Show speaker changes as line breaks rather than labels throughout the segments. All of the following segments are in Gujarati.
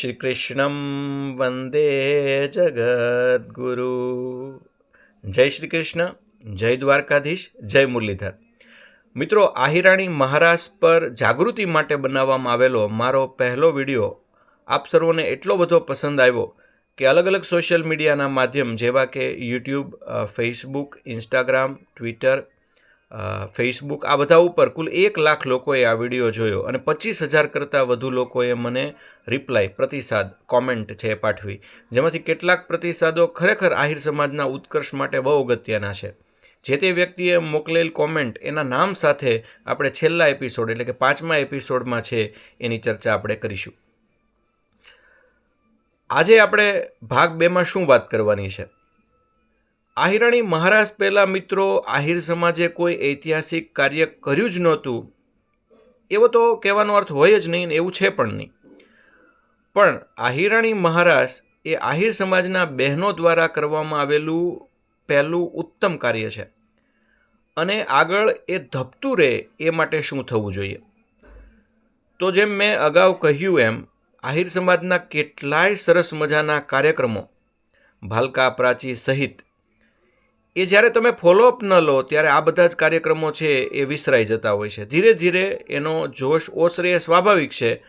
શ્રીકૃષ્ણમ વંદે જગદગુરુ. જય શ્રી કૃષ્ણ જય દ્વારકાધીશ, જય મુરલીધર. મિત્રો, આહિરાણી મહારાજ પર જાગૃતિ માટે બનાવવામાં આવેલો મારો પહેલો વીડિયો આપ સર્વોને એટલો બધો પસંદ આવ્યો કે અલગ અલગ સોશિયલ મીડિયાના માધ્યમ જેવા કે YouTube Facebook Instagram Twitter Facebook આ બધા ઉપર કુલ એક લાખ લોકોએ આ વીડિયો જોયો અને પચીસ હજાર કરતાં વધુ લોકોએ મને રિપ્લાય પ્રતિસાદ કોમેન્ટ છે પાઠવી. જેમાંથી કેટલાક પ્રતિસાદો ખરેખર આહિર સમાજના ઉત્કર્ષ માટે બહુ અગત્યના છે. જે તે વ્યક્તિએ મોકલેલ કોમેન્ટ એના નામ સાથે આપણે છેલ્લા એપિસોડ એટલે કે પાંચમા એપિસોડમાં છે એની ચર્ચા આપણે કરીશું. આજે આપણે ભાગ બેમાં શું વાત કરવાની છે? આહિરાણી મહારાજ પહેલાં મિત્રો આહિર સમાજે કોઈ ઐતિહાસિક કાર્ય કર્યું જ નહોતું. એવો તો કહેવાનો અર્થ હોય જ નહીં ને એવું છે પણ નહીં. પણ આહિરાણી મહારાજ એ આહિર સમાજના બહેનો દ્વારા કરવામાં આવેલું પહેલું ઉત્તમ કાર્ય છે. અને આગળ એ ધપતું રહે એ માટે શું થવું જોઈએ? તો જેમ મેં અગાઉ કહ્યું એમ, આહિર સમાજના કેટલાય સરસ મજાના કાર્યક્રમો, ભાલકા પ્રાચી સહિત એ જ્યારે તમે ફોલોઅપ ન લો, ત્યારે આ બધા જ કાર્યક્રમો છે એ વિસરાઈ જતા હોય છે. ધીરે ધીરે એનો જોશ ઓસરે સ્વાભાવિક છે.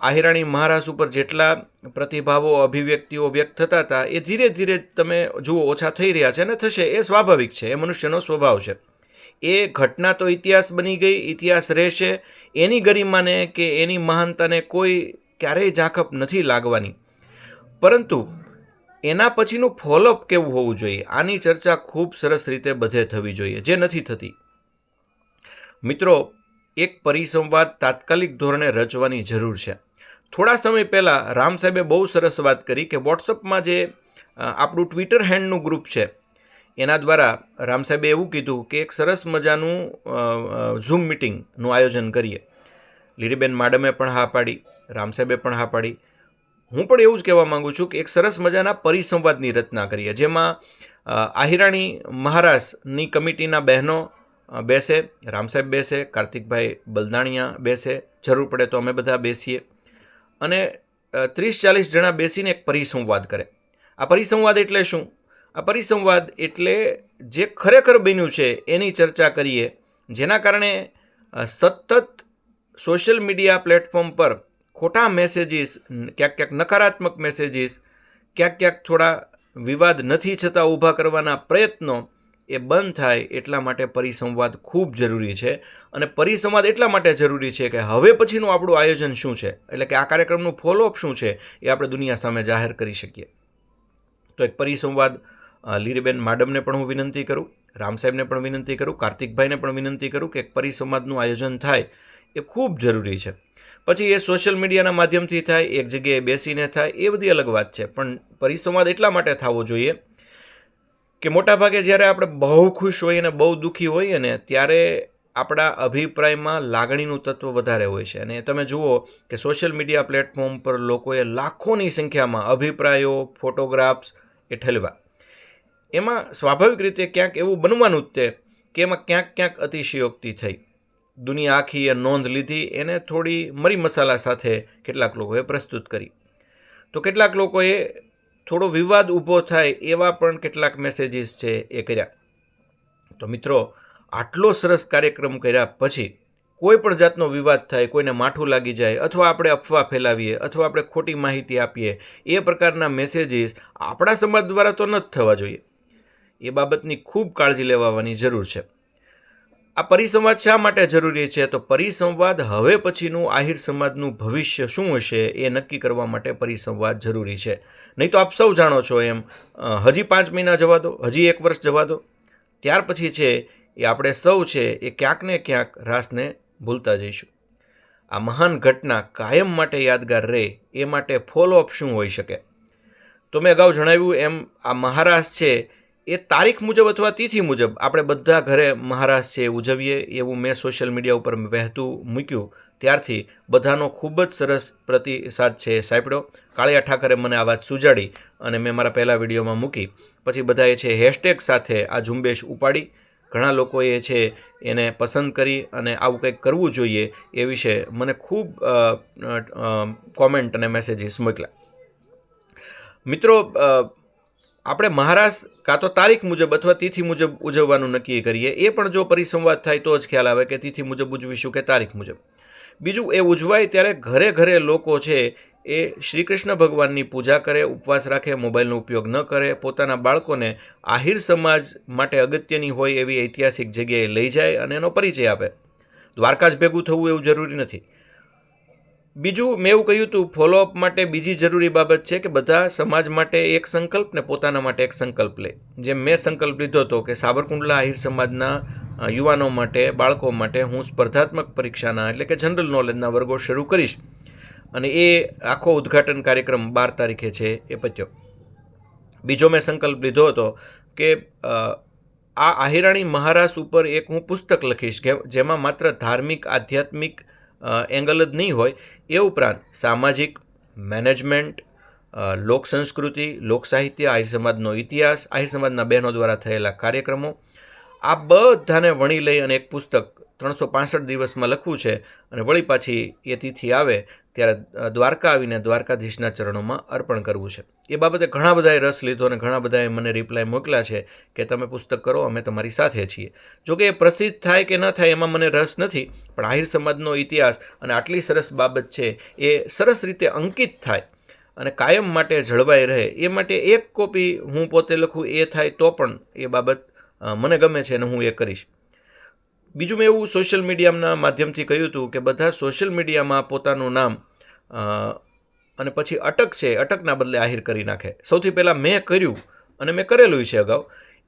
આહિરાણી મહારાજ ઉપર જેટલા પ્રતિભાવો, અભિવ્યક્તિઓ વ્યક્ત થતા હતા, એ ધીરે ધીરે તમે જુઓ, ઓછા થઈ રહ્યા છે અને થશે. એ સ્વાભાવિક છે. એ મનુષ્યનો સ્વભાવ છે. એ ઘટના તો ઇતિહાસ બની ગઈ, ઇતિહાસ રહેશે. એની ગરિમાને કે એની મહાનતાને કોઈ ક્યારેય ઝાંખપ નથી લાગવાની. પરંતુ એના પછીનું ફોલોઅપ કેવું હોવું જોઈએ? આની ચર્ચા ખૂબ સરસ રીતે બધે થવી જોઈએ, જે નથી થતી. મિત્રો, એક પરિસંવાદ તાત્કાલિક ધોરણે રચવાની જરૂર છે. થોડા સમય પહેલાં રામ સાહેબે બહુ સરસ વાત કરી કે વોટ્સઅપમાં જે આપણું ટ્વિટર હેન્ડનું ગ્રુપ છે, એના દ્વારા રામ સાહેબે એવું કીધું કે એક સરસ મજાનું ઝૂમ મિટિંગનું આયોજન કરીએ. લીરીબેન માડમે પણ હા પાડી, રામ સાહેબે પણ હા પાડી. હું પણ એવું જ કહેવા માંગુ છું કે એક સરસ મજાના પરિસંવાદની રચના કરીએ. જેમાં આહિરાણી મહારાષ્ટ્રની કમિટીના બહેનો બેસે રામ સાહેબ બેસે, કાર્તિકભાઈ બલદાણિયા બેસે, જરૂર પડે તો અમે બધા બેસીએ. અને ત્રીસ ચાલીસ જણા બેસીને એક પરિસંવાદ કરે. આ પરિસંવાદ એટલે શું? આ પરિસંવાદ એટલે જે ખરેખર બન્યું છે એની ચર્ચા કરીએ. જેના કારણે સતત સોશિયલ મીડિયા પ્લેટફોર્મ પર ખોટા મેસેજીસ ક્યાંક ક્યાંક નકારાત્મક મેસેજીસ ક્યાંક ક્યાંક થોડા વિવાદ નથી છતાં ઊભા કરવાના પ્રયત્નો એ બંધ થાય એટલા માટે પરિસંવાદ ખૂબ જરૂરી છે. અને પરિસંવાદ એટલા માટે જરૂરી છે કે હવે પછીનું આપણું આયોજન શું છે? એટલે કે આ કાર્યક્રમનું ફોલોઅપ શું છે એ આપણે દુનિયા સામે જાહેર કરી શકીએ. તો એક પરિસંવાદ લીરીબેન માડમને પણ હું વિનંતી કરું, રામ સાહેબને પણ વિનંતી કરું, કાર્તિકભાઈને પણ વિનંતી કરું કે એક પરિસંવાદનું આયોજન થાય એ ખૂબ જરૂરી છે. પછી એ સોશિયલ મીડિયાના માધ્યમથી થાય, એક જગ્યાએ બેસીને થાય, એ બધી અલગ વાત છે. પણ પરિસંવાદ એટલા માટે થવો જોઈએ કે મોટાભાગે જ્યારે આપણે બહુ ખુશ હોઈએ અને બહુ દુઃખી હોઈએ ને, ત્યારે આપણા અભિપ્રાયમાં લાગણીનું તત્વ વધારે હોય છે. અને તમે જુઓ કે સોશિયલ મીડિયા પ્લેટફોર્મ પર લોકોએ લાખોની સંખ્યામાં અભિપ્રાયો ફોટોગ્રાફ્સ એ ઠલવા. એમાં સ્વાભાવિક રીતે ક્યાંક એવું બનવાનું જ તે કે એમાં ક્યાંક ક્યાંક અતિશયોક્તિ થઈ. દુનિયા આખી એ નોંધ લીધી, એને થોડી મરી મસાલા સાથે કેટલાક લોકોએ પ્રસ્તુત કરી. તો કેટલાક લોકોએ થોડો વિવાદ ઊભો થાય એવા પણ કેટલાક મેસેજીસ છે એ કર્યા. તો મિત્રો, આટલો સરસ કાર્યક્રમ કર્યા પછી કોઈ પણ જાતનો વિવાદ થાય, કોઈને માઠું લાગી જાય, અથવા આપણે અફવા ફેલાવીએ, અથવા આપણે ખોટી માહિતી આપીએ, એ પ્રકારના મેસેજીસ આપણા સમાજ દ્વારા તો ન જ થવા જોઈએ. એ બાબતની ખૂબ કાળજી લેવાની જરૂર છે. આ પરિસંવાદ શા માટે જરૂરી છે? તો પરિસંવાદ હવે પછીનું આહિર સમાજનું ભવિષ્ય શું હશે એ નક્કી કરવા માટે પરિસંવાદ જરૂરી છે. નહીં તો આપ સૌ જાણો છો એમ હજી પાંચ મહિના જવા દો, હજી એક વર્ષ જવા દો. ત્યાર પછી છે એ આપણે સૌ છે એ ક્યાંક ને ક્યાંક રાસને ભૂલતા જઈશું. આ મહાન ઘટના કાયમ માટે યાદગાર રહે એ માટે ફોલોઅપ શું હોઈ શકે? તો મેં અગાઉ જણાવ્યું એમ, આ મહારાષ્ટ્ર છે એ તારીખ મુજબ અથવા તિથિ મુજબ આપણે બધા ઘરે મહારાજ છે ઉજવીએ એવું મેં સોશિયલ મીડિયા ઉપર વહેતું મૂક્યું. ત્યારથી બધાનો ખૂબ જ સરસ પ્રતિસાદ છે સાંપડ્યો. કાળિયા ઠાકરે મને આ વાત સુજાડી અને મેં મારા પહેલા વિડીયોમાં મૂકી. પછી બધાએ છે હેશટેગ સાથે આ ઝુંબેશ ઉપાડી. ઘણા લોકોએ છે એને પસંદ કરી અને આવું કંઈક કરવું જોઈએ એ વિશે મને ખૂબ કોમેન્ટ અને મેસેજીસ મોકલ્યા. મિત્રો આપણે મહારાષ્ટ્ર કાં તો તારીખ મુજબ અથવા તિથિ મુજબ ઉજવવાનું નક્કી કરીએ. એ પણ જો પરિસંવાદ થાય તો જ ખ્યાલ આવે કે તિથિ મુજબ ઉજવીશું કે તારીખ મુજબ. બીજું, એ ઉજવાય ત્યારે ઘરે ઘરે લોકો છે એ શ્રી કૃષ્ણ ભગવાનની પૂજા કરે, ઉપવાસ રાખે, મોબાઈલનો ઉપયોગ ન કરે, પોતાના બાળકોને આહિર સમાજ માટે અગત્યની હોય એવી ઐતિહાસિક જગ્યાએ લઈ જાય અને એનો પરિચય આપે. દ્વારકા જ ભેગું થવું એવું જરૂરી નથી. બીજું, મેં એવું કહ્યું હતું ફોલોઅપ માટે બીજી જરૂરી બાબત છે કે બધા સમાજ માટે એક સંકલ્પ ને પોતાના માટે એક સંકલ્પ લે. જેમ મેં સંકલ્પ લીધો હતો કે સાબરકુંડલા આહિર સમાજના યુવાનો માટે, બાળકો માટે હું સ્પર્ધાત્મક પરીક્ષાના, એટલે કે જનરલ નોલેજના વર્ગો શરૂ કરીશ. અને એ આખો ઉદ્ઘાટન કાર્યક્રમ બાર તારીખે છે, એ પત્યો. બીજો મેં સંકલ્પ લીધો હતો કે આ આહિરાણી મહારાસ ઉપર એક હું પુસ્તક લખીશ, કે જેમાં માત્ર ધાર્મિક, આધ્યાત્મિક એંગલ જ નહીં હોય, એ ઉપરાંત સામાજિક મેનેજમેન્ટ લોક સંસ્કૃતિ, લોક સાહિત્ય, આહિર સમાજનો ઇતિહાસ, આહિર સમાજના બહેનો દ્વારા થયેલા કાર્યક્રમો, આ બધાને વણી લઈ અને એક પુસ્તક ત્રણસો પાસઠ દિવસમાં લખવું છે અને વળી પાછી એ તિથિ આવે ત્યારે દ્વારકા આવીને દ્વારકાધીશના ચરણોમાં અર્પણ કરવું છે. એ બાબતે ઘણા બધાએ રસ લીધો અને ઘણા બધાએ મને રિપ્લાય મોકલ્યા છે કે તમે પુસ્તક કરો, અમે તમારી સાથે છીએ. જોકે એ પ્રસિદ્ધ થાય કે ન થાય એમાં મને રસ નથી, પણ આહિર સમાજનો ઇતિહાસ અને આટલી સરસ બાબત છે એ સરસ રીતે અંકિત થાય અને કાયમ માટે જળવાઈ રહે, એ માટે એક કોપી હું પોતે લખું એ થાય તો પણ એ બાબત મને ગમે છે અને હું એ કરીશ. બીજું મેં એવું સોશિયલ મીડિયાના માધ્યમથી કહ્યું હતું કે બધા સોશિયલ મીડિયામાં પોતાનું નામ અને પછી અટક છે, અટકના બદલે આહિર કરી નાખે. સૌથી પહેલાં મેં કર્યું અને મેં કરેલું છે અગાઉ.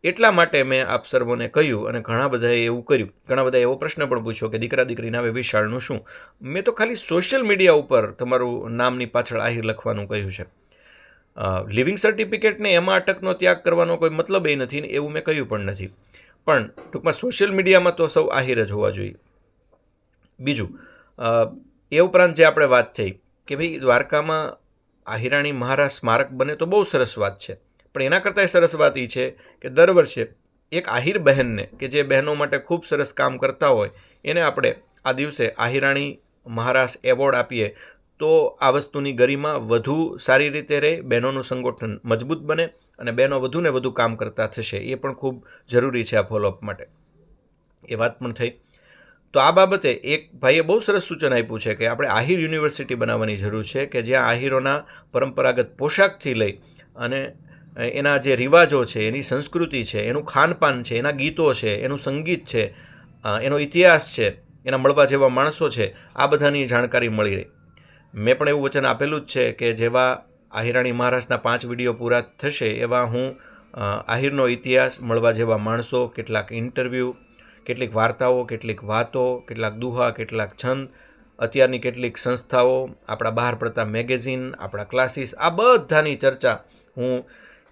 એટલા માટે મેં આપ સર્વોને કહ્યું અને ઘણા બધાએ એવું કર્યું. ઘણા બધાએ એવો પ્રશ્ન પણ પૂછ્યો કે દીકરા દીકરીના હવે વિશાળનું શું? મેં તો ખાલી સોશિયલ મીડિયા ઉપર તમારું નામની પાછળ આહિર લખવાનું કહ્યું છે. લિવિંગ સર્ટિફિકેટને એમાં અટકનો ત્યાગ કરવાનો કોઈ મતલબ એ નથી ને એવું મેં કહ્યું પણ નથી. પણ ટૂંકમાં સોશિયલ મીડિયામાં તો સૌ આહિર જ હોવા જોઈએ. બીજું એ ઉપરાંત જે આપણે વાત થઈ કે ભાઈ, દ્વારકામાં આહિરાણી મહારાજ સ્મારક બને તો બહુ સરસ વાત છે. પણ એના કરતાંય સરસ વાત એ છે કે દર વર્ષે એક આહિર બહેનને, કે જે બહેનો માટે ખૂબ સરસ કામ કરતા હોય, એને આપણે આ દિવસે આહિરાણી મહારાજ એવોર્ડ આપીએ તો આ વસ્તુની ગરિમા વધુ સારી રીતે રહે, બહેનોનું સંગઠન મજબૂત બને અને બહેનો વધુને વધુ કામ કરતા થશે. એ પણ ખૂબ જરૂરી છે આ ફોલોઅપ માટે. એ વાત પણ થઈ. તો આ બાબતે એક ભાઈએ બહુ સરસ સૂચન આપ્યું છે કે આપણે આહિર યુનિવર્સિટી બનાવવાની જરૂર છે કે જ્યાં આહિરોના પરંપરાગત પોશાકથી લઈ અને એના જે રિવાજો છે, એની સંસ્કૃતિ છે, એનું ખાનપાન છે, એના ગીતો છે, એનું સંગીત છે એનો ઇતિહાસ છે, એના મળવા જેવા માણસો છે, આ બધાની જાણકારી મળી રહે. મેં પણ એવું વચન આપેલું જ છે કે જેવા આહિરાણી મહારાજના પાંચ વીડિયો પૂરા થશે એવા હું આહિરનો ઇતિહાસ મળવા જેવા માણસો, કેટલાક ઇન્ટરવ્યૂ કેટલીક વાર્તાઓ, કેટલીક વાતો, કેટલાક દુહા, કેટલાક છંદ, અત્યારની કેટલીક સંસ્થાઓ, આપણા બહાર પડતા મેગેઝિન, આપણા ક્લાસીસ, આ બધાની ચર્ચા હું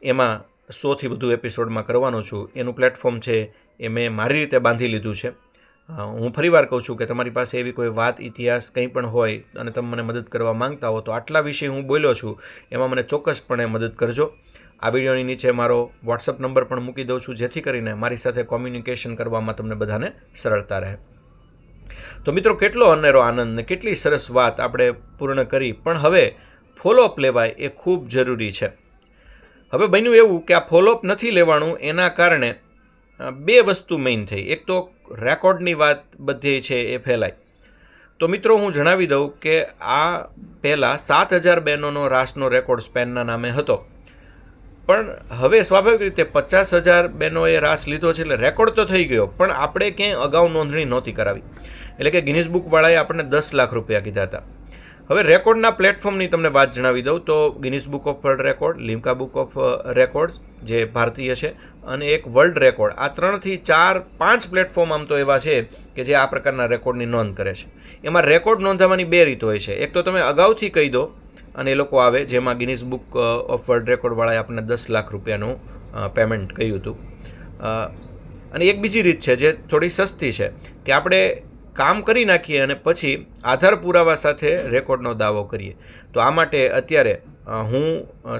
એમાં સોથી વધુ એપિસોડમાં કરવાનો છું. એનું પ્લેટફોર્મ છે એ મેં મારી રીતે બાંધી લીધું છે. હું ફરીવાર કહું છું કે તમારી પાસે એવી કોઈ વાત, ઇતિહાસ કંઈ પણ હોય અને તમે મને મદદ કરવા માંગતા હો તો આટલા વિશે હું બોલ્યો છું, એમાં મને ચોક્કસપણે મદદ કરજો. આ વિડીયોની નીચે મારો વોટ્સઅપ નંબર પણ મૂકી દઉં છું, જેથી કરીને મારી સાથે કોમ્યુનિકેશન કરવામાં તમને બધાને સરળતા રહે. તો મિત્રો, કેટલો અનેરો આનંદ ને કેટલી સરસ વાત આપણે પૂર્ણ કરી, પણ હવે ફોલોઅપ લેવાય એ ખૂબ જરૂરી છે. હવે બન્યું એવું કે આ ફોલોઅપ નથી લેવાનું, એના કારણે બે વસ્તુ મેઇન થઈ. એક તો રેકોર્ડની વાત બધી છે એ ફેલાય. તો મિત્રો, હું જણાવી દઉં કે આ પહેલાં સાત હજાર બહેનોનો રાસનો રેકોર્ડ સ્પેનના નામે હતો. પણ હવે સ્વાભાવિક રીતે પચાસ હજાર બહેનોએ રાસ લીધો છે એટલે રેકોર્ડ તો થઈ ગયો, પણ આપણે ક્યાંય અગાઉ નોંધણી નહોતી કરાવી. એટલે કે ગિનિસ બુકવાળાએ આપણને દસ લાખ રૂપિયા કીધા હતા. હવે રેકોર્ડના પ્લેટફોર્મની તમને વાત જણાવી દઉં તો Guinness Book of World Record, Limca Book of Records જે ભારતીય છે, અને એક વર્લ્ડ રેકોર્ડ. આ ત્રણથી ચાર, પાંચ પ્લેટફોર્મ આમ તો એવા છે કે જે આ પ્રકારના રેકોર્ડની નોંધ કરે છે. એમાં રેકોર્ડ નોંધાવવાની બે રીત હોય છે. એક તો તમે અગાઉથી કહી દો અને એ લોકો આવે, જેમાં ગિનિસ બુક ઓફ વર્લ્ડ રેકોર્ડવાળાએ આપણને દસ લાખ રૂપિયાનું પેમેન્ટ કહ્યું હતું. અને એક બીજી રીત છે જે થોડી સસ્તી છે, કે આપણે કામ કરી નાખીએ અને પછી આધાર પુરાવા સાથે રેકોર્ડનો દાવો કરીએ. તો આ માટે અત્યારે હું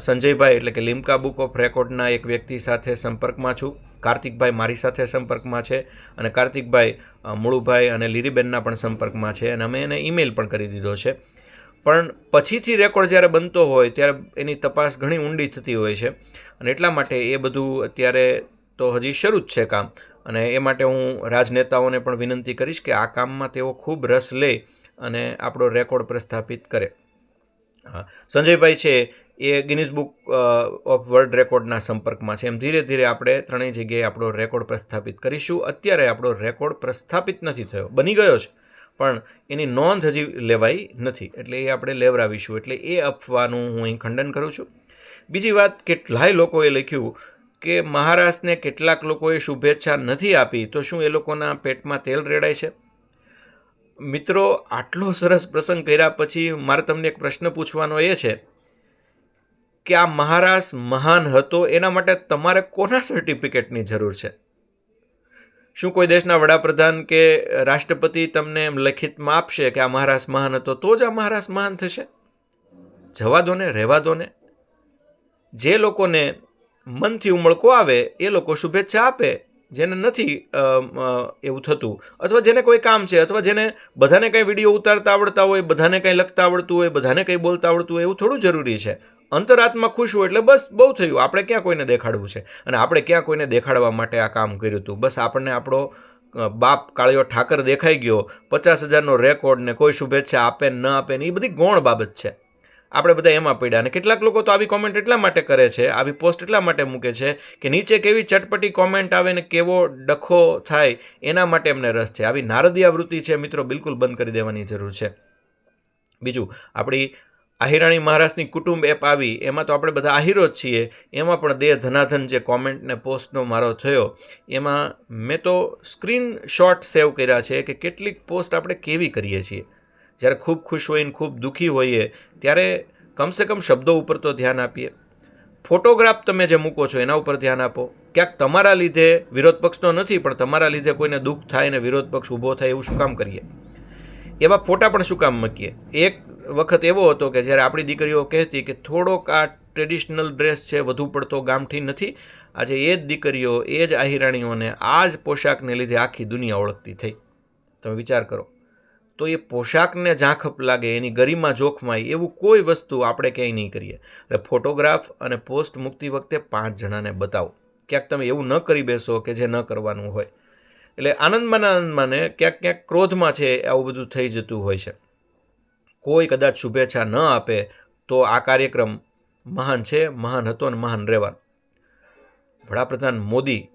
સંજયભાઈ એટલે કે લિમ્કા બુક ઓફ રેકોર્ડના એક વ્યક્તિ સાથે સંપર્કમાં છું. કાર્તિકભાઈ મારી સાથે સંપર્કમાં છે અને કાર્તિકભાઈ મુળુભાઈ અને લીરીબેનના પણ સંપર્કમાં છે અને અમે એને ઈમેલ પણ કરી દીધો છે. પણ પછીથી રેકોર્ડ જ્યારે બનતો હોય ત્યારે એની તપાસ ઘણી ઊંડી થતી હોય છે. અને એટલા માટે એ બધું અત્યારે તો હજી શરૂ જ છે કામ. અને એ માટે હું રાજનેતાઓને પણ વિનંતી કરીશ કે આ કામમાં તેઓ ખૂબ રસ લે અને આપણો રેકોર્ડ પ્રસ્થાપિત કરે. હા. સંજયભાઈ છે, એ ગિનિસ બુક ઓફ વર્લ્ડ રેકોર્ડના સંપર્કમાં છે. એમ ધીરે ધીરે આપણે ત્રણેય જગ્યાએ આપણો રેકોર્ડ પ્રસ્થાપિત કરીશું. અત્યારે આપણો રેકોર્ડ પ્રસ્થાપિત નથી થયો. બની ગયો છે. પણ એની નોંધ હજી લેવાઈ નથી. એટલે એ આપણે લેવડાવીશું. એટલે એ અફવાનું હું અહીં ખંડન કરું છું. બીજી વાત, કેટલાય લોકોએ લખ્યું કે મહારાષ્ટ્રને કેટલાક લોકોએ શુભેચ્છા નથી આપી, તો શું એ લોકોના પેટમાં તેલ રેડાય છે? મિત્રો, આટલો સરસ પ્રસંગ કર્યા પછી મારે તમને એક પ્રશ્ન પૂછવાનો એ છે કે આ મહારાષ્ટ્ર મહાન હતો, એના માટે તમારે કોના સર્ટિફિકેટની જરૂર છે? શું કોઈ દેશના વડાપ્રધાન કે રાષ્ટ્રપતિ તમને એમ લખિતમાં આપશે કે આ મહારાષ્ટ્ર મહાન હતો, તો જ આ મહારાષ્ટ્ર મહાન થશે? જવા દો ને, રહેવા દો ને. જે લોકોને મનથી ઉમળકો આવે, એ લોકો શુભેચ્છા આપે, જેને નથી એવું થતું. અથવા જેને કોઈ કામ છે, અથવા જેને બધાને કંઈ વીડિયો ઉતારતા આવડતા હોય, બધાને કંઈ લખતા આવડતું હોય, બધાને કંઈ બોલતા આવડતું હોય, એવું થોડું જરૂરી છે. અંતરાત્મા ખુશ હોય એટલે બસ બહુ થયું. આપણે ક્યાં કોઈને દેખાડવું છે? અને આપણે ક્યાં કોઈને દેખાડવા માટે આ કામ કર્યું હતું? બસ આપણને આપણો બાપ કાળિયો ઠાકર દેખાઈ ગયો. પચાસ હજારનો રેકોર્ડ ને કોઈ શુભેચ્છા આપે ને આપે ને એ બધી ગૌણ બાબત છે. આપણે બધા એમાં પડ્યા અને કેટલાક લોકો તો આવી કોમેન્ટ એટલા માટે કરે છે, આવી પોસ્ટ એટલા માટે મૂકે છે કે નીચે કેવી ચટપટી કોમેન્ટ આવે ને કેવો ડખો થાય એના માટે એમને રસ છે. આવી નારદીય વૃત્તિ છે મિત્રો, બિલકુલ બંધ કરી દેવાની જરૂર છે. બીજું, આપણી આહિરાણી મહારાજની કુટુંબ એપ આવી, એમાં તો આપણે બધા આહિરો જ છીએ. એમાં પણ દેહ ધનાધન જે કોમેન્ટ ને પોસ્ટનો મારો થયો, એમાં મેં તો સ્ક્રીનશોટ સેવ કર્યા છે કે કેટલીક પોસ્ટ આપણે કેવી કરીએ છીએ. જ્યારે ખૂબ ખુશ હોઈને ખૂબ દુઃખી હોઈએ, ત્યારે કમસે કમ શબ્દો ઉપર તો ધ્યાન આપીએ. ફોટોગ્રાફ તમે જે મૂકો છો, એના ઉપર ધ્યાન આપો. ક્યાંક તમારા લીધે વિરોધ પક્ષનો નથી, પણ તમારા લીધે કોઈને દુઃખ થાય ને વિરોધ પક્ષ ઊભો થાય એવું શું કામ કરીએ? એવા ફોટા પણ શું કામ મૂકીએ? એક વખત એવો હતો કે જ્યારે આપણી દીકરીઓ કહેતી કે થોડોક આ ટ્રેડિશનલ ડ્રેસ છે, વધુ પડતો ગામઠી નથી, આજે એ જ દીકરીઓ, એ જ આહિરાણીઓને આ જ પોશાકને લીધે આખી દુનિયા ઓળખતી થઈ. તમે વિચાર કરો. તો એ પોશાકને ઝાંખપ લાગે, એની ગરિમા જોખમાય, એવું કોઈ વસ્તુ આપણે ક્યાંય નહીં કરીએ. એટલે ફોટોગ્રાફ અને પોસ્ટ મૂકતી વખતે પાંચ જણાને બતાવો. ક્યાંક તમે એવું ન કરી બેસો કે જે ન કરવાનું હોય. એટલે આનંદમાં આનંદમાં ને ક્યાંક ક્યાંક ક્રોધમાં છે, આવું બધું થઈ જતું હોય છે. કોઈ કદાચ શુભેચ્છા ન આપે તો આ કાર્યક્રમ મહાન છે, મહાન હતો અને મહાન રહેવાનો. વડાપ્રધાન મોદી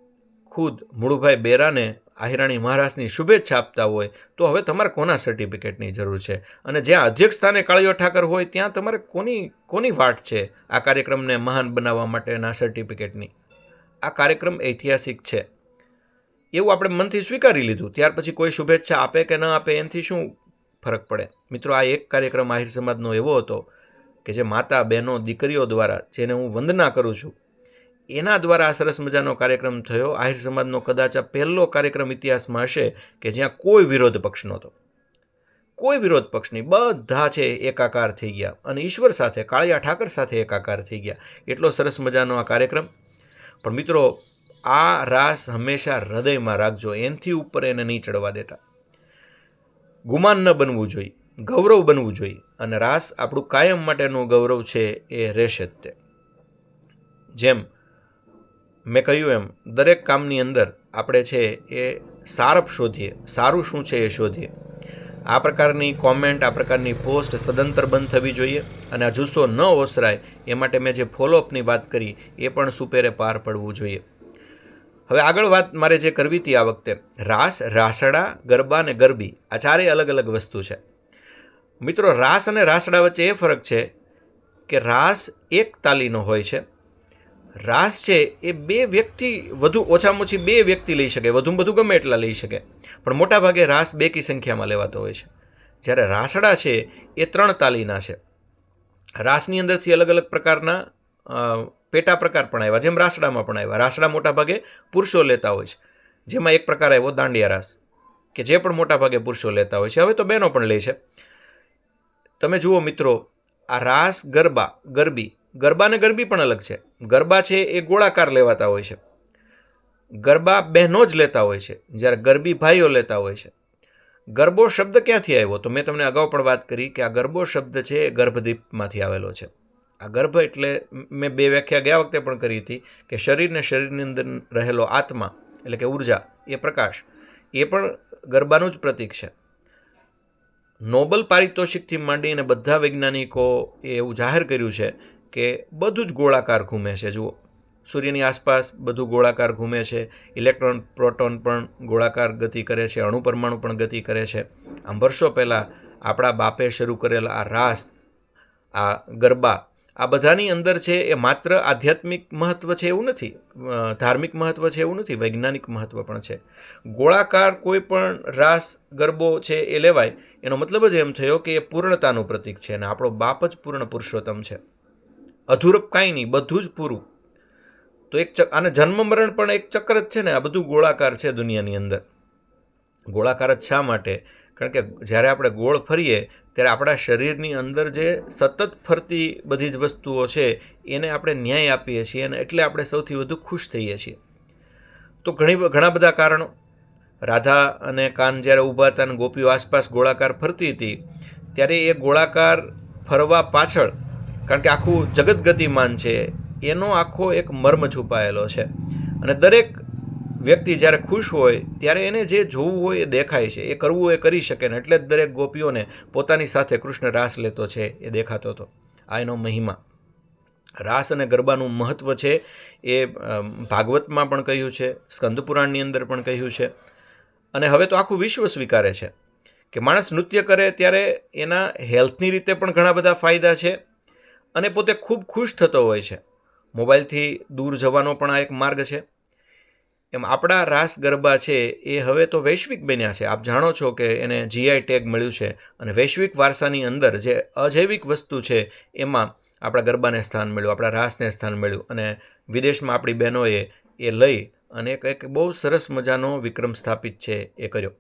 ખુદ મુળુભાઈ બેરાને આહિરાણી મહારાજની શુભેચ્છા આપતા હોય તો હવે તમારે કોના સર્ટિફિકેટની જરૂર છે? અને જ્યાં અધ્યક્ષ સ્થાને કાળિયો ઠાકર હોય ત્યાં તમારે કોની કોની વાટ છે આ કાર્યક્રમને મહાન બનાવવા માટેના સર્ટિફિકેટની આ કાર્યક્રમ ઐતિહાસિક છે. એવું આપણે મનથી સ્વીકારી લીધું. ત્યાર પછી કોઈ શુભેચ્છા આપે કે ન આપે એનાથી શું ફરક પડે? મિત્રો, આ એક કાર્યક્રમ આહિર સમાજનો એવો હતો કે જે માતા, બહેનો, દીકરીઓ દ્વારા, જેને હું વંદના કરું છું, એના દ્વારા આ સરસ મજાનો કાર્યક્રમ થયો. આહિર સમાજનો કદાચ આ પહેલો કાર્યક્રમ ઇતિહાસમાં હશે કે જ્યાં કોઈ વિરોધ પક્ષ નહોતો. કોઈ વિરોધ પક્ષની બધા છે એકાકાર થઈ ગયા અને ઈશ્વર સાથે, કાળિયા ઠાકર સાથે એકાકાર થઈ ગયા. એટલો સરસ મજાનો આ કાર્યક્રમ. પણ મિત્રો આ રાસ હંમેશા હૃદયમાં રાખજો, એનથી ઉપર એને નહીં ચડવા દેતા. ગુમાન ન બનવું જોઈએ, ગૌરવ બનવું જોઈએ, અને રાસ આપણું કાયમ માટેનું ગૌરવ છે, એ રહેશે જ તે. જેમ મેં કહ્યું એમ, દરેક કામની અંદર આપણે છે એ સારપ શોધીએ, સારું શું છે એ શોધીએ. આ પ્રકારની કોમેન્ટ આ પ્રકારની પોસ્ટ સદંતર બંધ થવી જોઈએ, અને આ જુસ્સો ન ઓસરાય, એ માટે મેં જે ફોલોઅપની વાત કરી, એ પણ સુપેરે પાર પડવું જોઈએ. હવે આગળ વાત મારે જે કરવી હતી આ વખતે, રાસ, રાસડા, ગરબા અને ગરબી, આ ચારેય અલગ અલગ વસ્તુ છે. મિત્રો, રાસ અને રાસડા વચ્ચે એ ફરક છે કે રાસ એક તાલીનો હોય છે. રાસ છે એ બે વ્યક્તિ વધુ ઓછામાં ઓછી બે વ્યક્તિ લઈ શકે વધુ ગમે એટલા લઈ શકે, પણ મોટાભાગે રાસ બેકી સંખ્યામાં લેવાતો હોય છે. જ્યારે રાસડા છે એ ત્રણ તાલીના છે. રાસની અંદરથી અલગ અલગ પ્રકારના પેટા પ્રકાર પણ આવ્યા, જેમ રાસડામાં પણ આવ્યા. રાસડા મોટાભાગે પુરુષો લેતા હોય છે. જેમાં એક પ્રકાર આવ્યો દાંડિયા રાસ, કે જે પણ મોટાભાગે પુરુષો લેતા હોય છે. હવે તો બહેનો પણ લે છે. તમે જુઓ મિત્રો, આ રાસ ગરબા, ગરબી, ગરબા અને ગરબી પણ અલગ છે. ગરબા છે એ ગોળાકાર લેવાતા હોય છે. ગરબા બહેનો જ લેતા હોય છે, જ્યારે ગરબી ભાઈઓ લેતા હોય છે. ગરબો શબ્દ ક્યાંથી આવ્યો? તો મેં તમને અગાઉ પણ વાત કરી કે આ ગરબો શબ્દ છે એ ગર્ભદીપમાંથી આવેલો છે. આ ગર્ભ એટલે મેં બે વ્યાખ્યા ગયા વખતે પણ કરી હતી કે શરીરને શરીરની અંદર રહેલો આત્મા, એટલે કે ઊર્જા, એ પ્રકાશ, એ પણ ગરબાનું જ પ્રતીક છે. નોબલ પારિતોષિકથી માંડીને બધા વૈજ્ઞાનિકો એ એવું જાહેર કર્યું છે કે બધું જ ગોળાકાર ઘૂમે છે. જુઓ, સૂર્યની આસપાસ બધું ગોળાકાર ઘૂમે છે, ઇલેક્ટ્રોન, પ્રોટોન પણ ગોળાકાર ગતિ કરે છે, અણુ પરમાણુ પણ ગતિ કરે છે. આમ વર્ષો પહેલાં આપણા બાપે શરૂ કરેલા આ રાસ, આ ગરબા આ બધાની અંદર છે એ માત્ર આધ્યાત્મિક મહત્ત્વ છે એવું નથી. ધાર્મિક મહત્ત્વ છે એવું નથી, વૈજ્ઞાનિક મહત્ત્વ પણ છે. ગોળાકાર કોઈ પણ રાસ, ગરબો છે એ લેવાય, એનો મતલબ જ એમ થયો કે એ પૂર્ણતાનું પ્રતીક છે અને આપણો બાપ જ પૂર્ણ પુરુષોત્તમ છે. અધૂરપ કાંઈ નહીં, બધું જ પૂરું. તો એક ચક, આને જન્મ મરણ પણ એક ચક્ર જ છે ને, આ બધું ગોળાકાર છે દુનિયાની અંદર. ગોળાકાર જ શા માટે? કારણ કે જ્યારે આપણે ગોળ ફરીએ ત્યારે આપણા શરીરની અંદર જે સતત ફરતી બધી જ વસ્તુઓ છે, એને આપણે ન્યાય આપીએ છીએ અને એટલે આપણે સૌથી વધુ ખુશ થઈએ છીએ. તો ઘણી ઘણા બધા કારણો. રાધા અને કાન જ્યારે ઊભા હતા અને ગોપીઓ આસપાસ ગોળાકાર ફરતી હતી, ત્યારે એ ગોળાકાર ફરવા પાછળ, કારણ કે આખું જગત ગતિમાન છે, એનો આખો એક મર્મ છુપાયેલો છે. અને દરેક વ્યક્તિ જ્યારે ખુશ હોય, ત્યારે એને જે જોવું હોય એ દેખાય છે. એ કરવું એ કરી શકે ને. એટલે જ દરેક ગોપીઓને પોતાની સાથે કૃષ્ણ રાસ લેતો છે એ દેખાતો હતો. આ એનો મહિમા. રાસ અને ગરબાનું મહત્ત્વ છે એ ભાગવતમાં પણ કહ્યું છે, સ્કંદપુરાણની અંદર પણ કહ્યું છે. અને હવે તો આખું વિશ્વ સ્વીકારે છે કે માણસ નૃત્ય કરે ત્યારે એના હેલ્થની રીતે પણ ઘણા બધા ફાયદા છે અને પોતે ખૂબ ખુશ થતો હોય છે. મોબાઈલથી દૂર જવાનો પણ આ એક માર્ગ છે. એમ આપણા રાસ ગરબા છે, એ હવે તો વૈશ્વિક બન્યા છે. આપ જાણો છો કે એને જીઆઈ ટેગ મળ્યું છે અને વૈશ્વિક વારસાની અંદર જે અજૈવિક વસ્તુ છે, એમાં આપણા ગરબાને સ્થાન મળ્યું, આપણા રાસને સ્થાન મળ્યું અને વિદેશમાં આપણી બહેનોએ એ લઈ અને એક બહુ સરસ મજાનો વિક્રમ સ્થાપિત છે એ કર્યો.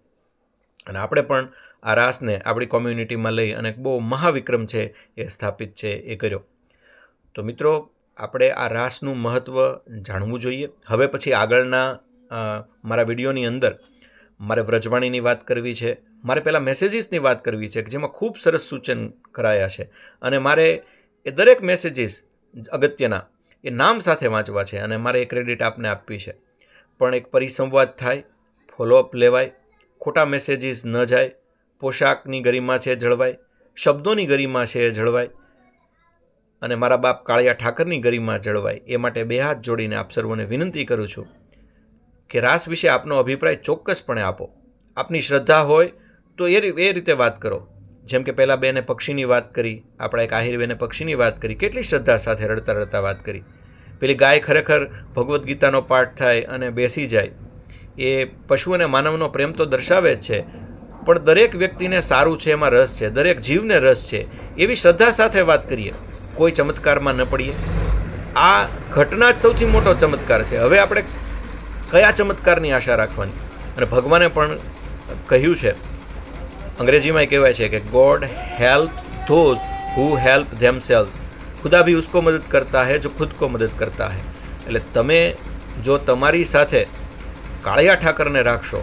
અને આપણે પણ આ રાસને આપણી કોમ્યુનિટીમાં લઈ અને બહુ મહાવિક્રમ છે એ સ્થાપિત છે એ કર્યો. તો મિત્રો, આપણે આ રાસનું મહત્ત્વ જાણવું જોઈએ. હવે પછી આગળના મારા વિડીયોની અંદર મારે વ્રજવાણીની વાત કરવી છે, મારે પહેલાં મેસેજીસની વાત કરવી છે, કે જેમાં ખૂબ સરસ સૂચન કરાયા છે. અને મારે એ દરેક મેસેજીસ અગત્યના એ નામ સાથે વાંચવા છે અને મારે એ ક્રેડિટ આપને આપવી છે. પણ એક પરિસંવાદ થાય ફોલોઅપ લેવાય, ખોટા મેસેજીસ ન જાય, પોશાકની ગરિમા છે જળવાય, શબ્દોની ગરિમા છે એ જળવાય, અને મારા બાપ કાળિયા ઠાકરની ગરિમા જળવાય, એ માટે બે હાથ જોડીને આપ સર્વોને વિનંતી કરું છું કે રાસ વિશે આપનો અભિપ્રાય ચોક્કસપણે આપો. આપની શ્રદ્ધા હોય તો એ એ રીતે વાત કરો. જેમ કે પહેલાં બેને પક્ષીની વાત કરી, આપણા એક આહિર પક્ષીની વાત કરી, કેટલી શ્રદ્ધા સાથે રડતા રડતા વાત કરી. પેલી ગાય ખરેખર ભગવદ્ ગીતાનો પાઠ થાય અને બેસી જાય. એ પશુ અને માનવનો પ્રેમ તો દર્શાવે જ છે, પણ દરેક વ્યક્તિને સારું છે એમાં રસ છે, દરેક જીવને રસ છે. એવી શ્રદ્ધા સાથે વાત કરીએ. કોઈ ચમત્કારમાં ન પડીએ. આ ઘટના જ સૌથી મોટો ચમત્કાર છે. હવે આપણે કયા ચમત્કારની આશા રાખવાની? અને ભગવાને પણ કહ્યું છે, અંગ્રેજીમાં કહેવાય છે કે God help those who help themselves ખુદા ભી ઉસકો મદદ કરતા હે, જો ખુદ કો મદદ કરતા હે. એટલે તમે જો તમારી સાથે કાળિયા ઠાકરને રાખશો,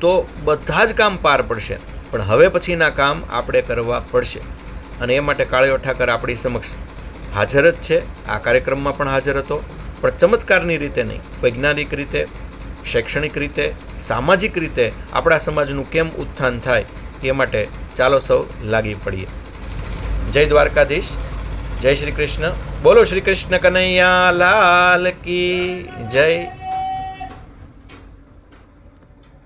તો બધા જ કામ પાર પડશે. પણ હવે પછીના કામ આપણે કરવા પડશે. અને એ માટે કાળિયો ઠાકર આપણી સમક્ષ હાજર જ છે. આ કાર્યક્રમમાં પણ હાજર હતો. પણ ચમત્કારની રીતે નહીં. વૈજ્ઞાનિક રીતે, શૈક્ષણિક રીતે, સામાજિક રીતે આપણા સમાજનું કેમ ઉત્થાન થાય એ માટે ચાલો સૌ લાગી પડીએ. જય દ્વારકાધીશ. જય શ્રી કૃષ્ણ. બોલો શ્રી કૃષ્ણ કનૈયા લાલ કી જય.